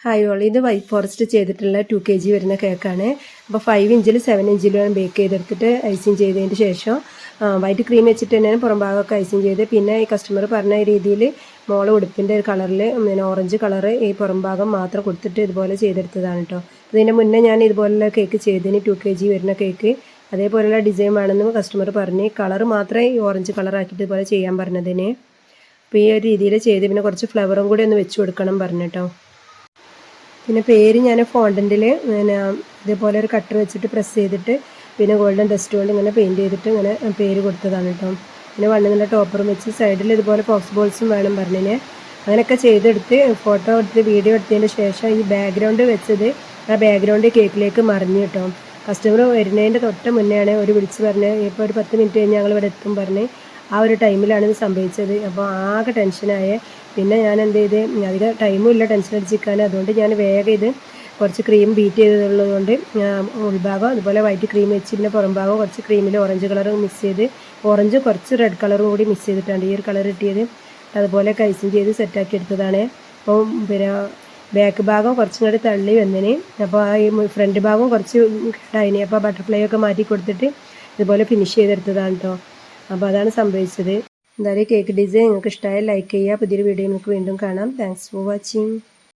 Hi all ഇത് white forest ചെയ്തിട്ടുള്ള two K G വരുന്ന കേക്കാണ് അപ്പോൾ ഫൈവ് ഇഞ്ചിൽ സെവൻ ഇഞ്ചിലും ബേക്ക് ചെയ്തെടുത്തിട്ട് ഐസിങ് ചെയ്തതിന് ശേഷം വൈറ്റ് ക്രീം വെച്ചിട്ട് തന്നെയാണ് പുറം ഭാഗമൊക്കെ ഐസിങ് ചെയ്ത് പിന്നെ ഈ കസ്റ്റമർ പറഞ്ഞ രീതിയിൽ മോളെ ഉടുപ്പിന്റെ ഒരു കളറിൽ പിന്നെ ഓറഞ്ച് കളറ് ഈ പുറം ഭാഗം മാത്രം കൊടുത്തിട്ട് ഇതുപോലെ ചെയ്തെടുത്തതാണ് കേട്ടോ ഇതിന്റെ മുന്നേ ഞാൻ ഇതുപോലെയുള്ള കേക്ക് ചെയ്തതിന് ടു കെ ജി വരുന്ന കേക്ക് അതേപോലെയുള്ള ഡിസൈൻ വേണമെന്ന് കസ്റ്റമർ പറഞ്ഞ് കളർ മാത്രമേ ഈ ഓറഞ്ച് കളറാക്കിയിട്ട് ഇതുപോലെ ചെയ്യാൻ പറഞ്ഞതിന്. അപ്പോൾ ഈ ഒരു രീതിയിൽ ചെയ്ത് പിന്നെ കുറച്ച് ഫ്ലവറും കൂടി ഒന്ന് വെച്ച് കൊടുക്കണം പറഞ്ഞിട്ടോ പിന്നെ പേര് ഞാൻ ഫോണ്ടന്റിൽ പിന്നെ ഇതേപോലെ ഒരു കട്ടർ വെച്ചിട്ട് പ്രസ് ചെയ്തിട്ട് പിന്നെ ഗോൾഡൻ ഡസ്റ്റ് കൊണ്ട് ഇങ്ങനെ പെയിന്റ് ചെയ്തിട്ട് ഇങ്ങനെ പേര് കൊടുത്തതാണ് കേട്ടോ. പിന്നെ വണ്ണിങ്ങനെ ടോപ്പറും വെച്ച് സൈഡിൽ ഇതുപോലെ ഫോക്സ് ബോൾസും വേണം പറഞ്ഞതിന് അങ്ങനെയൊക്കെ ചെയ്തെടുത്ത് ഫോട്ടോ എടുത്ത് വീഡിയോ എടുത്തതിന് ശേഷം ഈ ബാക്ക്ഗ്രൗണ്ട് വെച്ചത് ആ ബാക്ക്ഗ്രൗണ്ട് കേക്കിലേക്ക് മറിഞ്ഞു കേട്ടോ. കസ്റ്റമർ വരുന്നതിന്റെ തൊട്ട് മുന്നെയാണ് ഒരു വിളിച്ച് പറഞ്ഞ് ഇപ്പോൾ ഒരു പത്ത് മിനിറ്റ് കഴിഞ്ഞ് ഞങ്ങൾ ഇവിടെ എത്തും പറഞ്ഞ്. ആ ഒരു ടൈമിലാണ് ഇത് സംഭവിച്ചത്. അപ്പോൾ ആകെ ടെൻഷനായ. പിന്നെ ഞാൻ എന്ത് ചെയ്ത്? അധികം ടൈമും ഇല്ല ടെൻഷൻ അടിച്ചിരിക്കാൻ. അതുകൊണ്ട് ഞാൻ വേഗം ഇത് കുറച്ച് ക്രീം ബീറ്റ് ചെയ്തതുള്ളതുകൊണ്ട് ഉൾഭാഗം അതുപോലെ വൈറ്റ് ക്രീം വെച്ച് പിന്നെ പുറം ഭാഗം കുറച്ച് ക്രീമിൽ ഓറഞ്ച് കളർ മിക്സ് ചെയ്ത് ഓറഞ്ച് കുറച്ച് റെഡ് കളറും കൂടി മിക്സ് ചെയ്തിട്ടാണ് ഈ ഒരു കളർ കിട്ടിയത്. അതുപോലെ കൈസിങ് ചെയ്ത് സെറ്റാക്കി എടുത്തതാണ്. അപ്പോൾ പിന്നെ ബാക്ക് ഭാഗം കുറച്ചും കൂടി തള്ളി വന്നിന്. അപ്പോൾ ഈ ഫ്രണ്ട് ഭാഗം കുറച്ച് കേട്ടായിന് അപ്പോൾ ബട്ടർഫ്ലൈ ഒക്കെ മാറ്റി കൊടുത്തിട്ട് ഇതുപോലെ ഫിനിഷ് ചെയ്തെടുത്തതാണ് കേട്ടോ അപ്പോൾ അതാണ് സംഭവിച്ചത്. എന്തായാലും കേക്ക് ഡിസൈൻ നിങ്ങൾക്ക് ഇഷ്ടമായ ലൈക്ക് ചെയ്യുക. പുതിയൊരു വീഡിയോ നിങ്ങൾക്ക് വീണ്ടും കാണാം. Thanks for watching